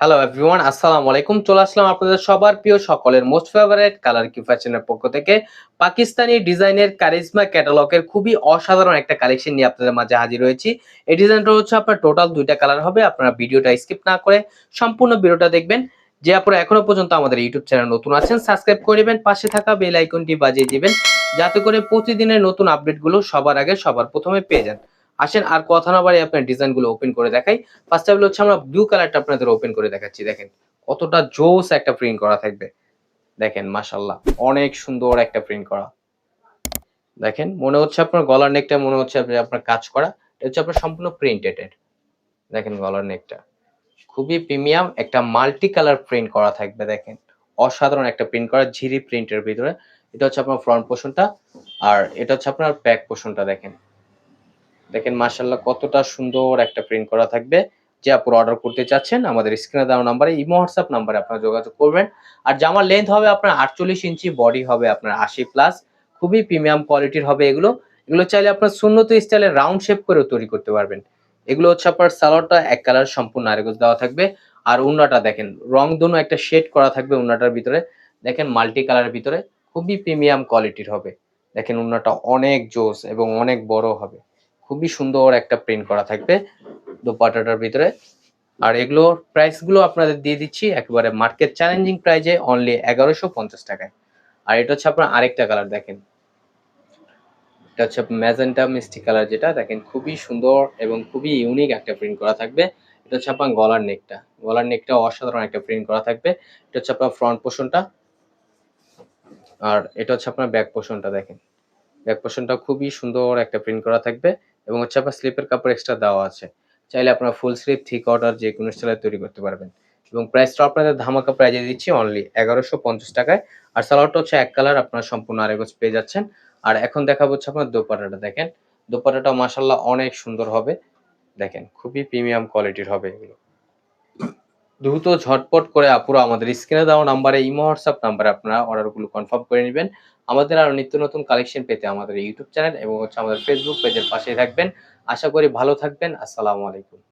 Hello everyone আসসালামু আলাইকুম চলে আসলাম আপনাদের সবার প্রিয় সকলের মোস্ট ফেভারিট কালার কি ফ্যাশনের পক্ষ থেকে। পাকিস্তানি ডিজাইনের কারিজমা ক্যাটালগের খুবই অসাধারণ একটা কালেকশন নিয়ে আপনাদের মাঝে হাজির হয়েছি। এই ডিজাইনটা হচ্ছে আপনার টোটাল দুইটা কালার হবে। আপনারা ভিডিওটা স্কিপ না করে সম্পূর্ণ ভিডিওটা দেখবেন। যে আপনারা এখনও পর্যন্ত আমাদের ইউটিউব চ্যানেল নতুন আছেন সাবস্ক্রাইব করে নেবেন, পাশে থাকা বেল আইকনটি বাজিয়ে দিবেন, যাতে করে প্রতিদিনের নতুন আপডেটগুলো সবার আগে সবার প্রথমে পেয়ে যান। আসেন, আর কথা না বাড়ি আপনার ডিজাইনগুলো ওপেন করে দেখাই। ফার্স্ট হচ্ছে আমরা ব্লু কালারটা আপনাদের ওপেন করে দেখাচ্ছি, দেখেন। কতটা জোস একটা প্রিন্ট করা থাকবে। দেখেন মাশাল্লাহ অনেক সুন্দর একটা প্রিন্ট করা। দেখেন, মনে হচ্ছে আপনার গলার নেকটা মনে হচ্ছে আপনি- আপনার কাজ করা। এটা হচ্ছে আপনার সম্পূর্ণ প্রিন্টেড দেখেন গলার নেকটা খুবই প্রিমিয়াম একটা মাল্টি কালার প্রিন্ট করা থাকবে, দেখেন। অসাধারণ একটা প্রিন্ট করা, ঝিরি প্রিন্টের ভিতরে। এটা হচ্ছে আপনার ফ্রন্ট পোর্শনটা আর এটা হচ্ছে আপনার ব্যাক পোর্শনটা দেখেন। দেখেন মাশাল্লাহ কতটা সুন্দর একটা প্রিন্ট করা থাকবে। যে আপুর অর্ডার করতে চাচ্ছেন, আমাদের স্ক্রিনে দেওয়া নাম্বারে ইমো হোয়াটসঅ্যাপ নাম্বারে আপনারা যোগাযোগ করবেন। আর জামার লেন্থ হবে আপনার আটচল্লিশ ইঞ্চি বডি হবে আপনার আশি প্লাস খুবই প্রিমিয়াম কোয়ালিটির হবে এগুলো। এগুলো চাইলে আপনার সুন্নত স্টাইলে রাউন্ড শেপ করেও তৈরি করতে পারবেন। এগুলো হচ্ছে আপনার সালোয়ারটা এক কালার সম্পূর্ণ আরেগজ দেওয়া থাকবে। আর উন্নাটা দেখেন, রং দুনো একটা শেড করা থাকবে উন্নাটার ভিতরে। দেখেন মাল্টি কালারের ভিতরে, খুবই প্রিমিয়াম কোয়ালিটির হবে। দেখেন উন্নাটা অনেক জোস এবং অনেক বড় হবে। খুবই সুন্দর একটা প্রিন্ট করা থাকবে দোপাটাটার ভিতরে। আর এগুলোর প্রাইসগুলো আপনাদের দিয়ে দিচ্ছি একেবারে মার্কেট চ্যালেঞ্জিং প্রাইজে অনলি এগারোশো পঞ্চাশ টাকায়। আর এটা হচ্ছে আপনার আরেকটা কালার দেখেন। এটা হচ্ছে ম্যাজেন্টা মিষ্টি কালার যেটা, দেখেন খুবই সুন্দর এবং খুবই ইউনিক একটা প্রিন্ট করা থাকবে। এটা হচ্ছে আপনার গলার নেকটা গলার নেকটা অসাধারণ একটা প্রিন্ট করা থাকবে। এটা হচ্ছে আপনার ফ্রন্ট পোর্শনটা আর এটা হচ্ছে আপনার ব্যাক পোর্শনটা দেখেন। ব্যাক পোর্শনটা খুবই সুন্দর একটা প্রিন্ট করা থাকবে। এবং হচ্ছে আপনার স্লিপের কাপড় এক্সট্রা দেওয়া আছে। চাইলে আপনার ফুল স্লিপ থিক অর্ডার যে কোনো স্টাইলে তৈরি করতে পারবেন। এবং প্রাইসটা আপনাদের ধামাকা প্রাইজে দিচ্ছি অনলি এগারোশো পঞ্চাশ টাকায়। আর সালোয়ারটা হচ্ছে এক কালার আপনার সম্পূর্ণ আরেকজ পেয়ে যাচ্ছেন। আর এখন দেখাবো হচ্ছে আপনার দোপাটাটা দেখেন। দোপাটাটা মাসাল্লাহ অনেক সুন্দর হবে। দেখেন, খুবই প্রিমিয়াম কোয়ালিটির হবে এগুলো। দ্রুত ঝটপট করে আপুরা আমাদের স্ক্রিনে দেওয়া নাম্বারে ইমো হোয়াটসঅ্যাপ নাম্বারে আপনারা অর্ডারগুলো কনফার্ম করে নেবেন। আমাদের আরও নিত্য নতুন কালেকশন পেতে আমাদের ইউটিউব চ্যানেল এবং হচ্ছে আমাদের ফেসবুক পেজের পাশেই থাকবেন। আশা করি ভালো থাকবেন। আসসালামু আলাইকুম।